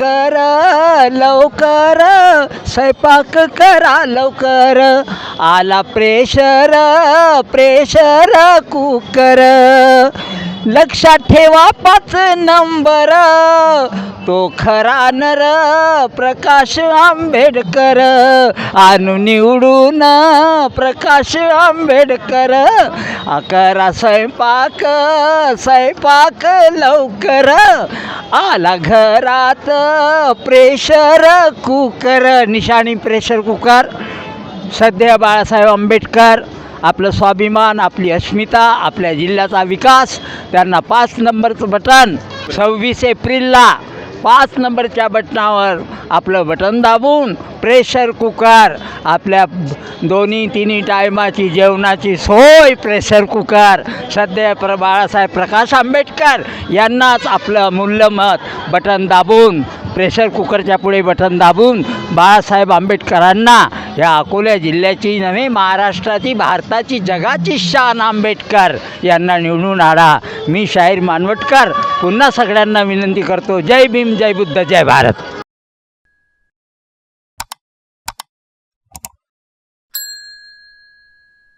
कर लवकर स्वयंपाक करा लवकर. आला प्रेशर प्रेशर कुकर लक्षात ठेवा पाच नंबर तो खरा नर प्रकाश आंबेडकर. आणू निवडून प्रकाश आंबेडकर. अकरा स्वयंपाक स्वयंपाक लवकर. आला घरात प्रेशर कुकर निशाणी प्रेशर कुकर सध्या बाळासाहेब आंबेडकर आपलं स्वाभिमान आपली अस्मिता आपल्या जिल्ह्याचा विकास त्यांना पाच नंबरचं बटन. सव्वीस एप्रिलला पाच नंबरच्या बटनावर आपलं बटन दाबून प्रेशर कुकर आपल्या दोन्ही तिन्ही टायमाची जेवणाची सोय प्रेशर कुकर सध्या प्र बाळासाहेब प्रकाश आंबेडकर यांनाच आपलं मूल्यमत बटन दाबून प्रेशर कुकरच्या पुढे बटन दाबून बाळासाहेब आंबेडकरांना या अकोला जिल्ह्याची नव्हे महाराष्ट्राची भारताची जगाची शान आंबेडकर यांना निवडून आणा मी शाहीर मानवटकर. पुन्हा सगळ्यांना विनंती करतो. जय भीम जय बुद्ध जय भारत.